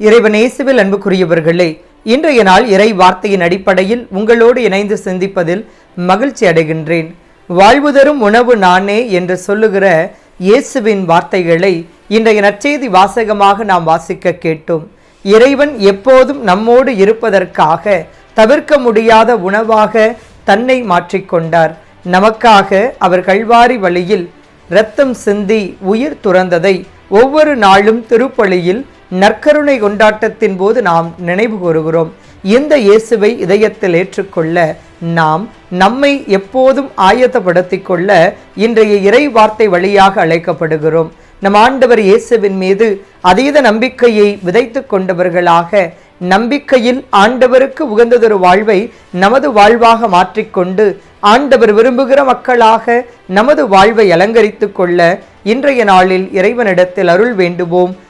இறைவன் இயேசுவில் அன்புக்குரியவர்களே இன்றைய நாள் இறை வார்த்தையின் அடிப்படையில் உங்களோடு இணைந்து சிந்திப்பதில் மகிழ்ச்சி அடைகின்றேன். வாழ்வு தரும் உணவு நானே என்று சொல்லுகிற இயேசுவின் வார்த்தைகளை இன்றைய நற்செய்தி வாசகமாக நாம் வாசிக்க கேட்டோம். இறைவன் எப்போதும் நம்மோடு இருப்பதற்காக தவிர்க்க முடியாத உணவாக தன்னை மாற்றிக்கொண்டார் நமக்காக அவர் கல்வாரி வழியில் இரத்தம் சிந்தி உயிர் துறந்ததை ஒவ்வொரு நாளும் திருப்பலியில் நற்கருணை கொண்டாட்டத்தின் போது நாம் நினைவு கூறுகிறோம். இந்த இயேசுவை இதயத்தில் ஏற்றுக்கொள்ள நாம் நம்மை எப்போதும் ஆயத்தப்படுத்திக் கொள்ள இன்றைய இறை வார்த்தை வழியாக அழைக்கப்படுகிறோம். நம் ஆண்டவர் இயேசுவின் மீது அதீத நம்பிக்கையை விதைத்து கொண்டவர்களாக நம்பிக்கையில் ஆண்டவருக்கு உகந்ததொரு வாழ்வை நமது வாழ்வாக மாற்றிக்கொண்டு ஆண்டவர் விரும்புகிற மக்களாக நமது வாழ்வை அலங்கரித்து கொள்ள இன்றைய நாளில் இறைவனிடத்தில் அருள் வேண்டுவோம்.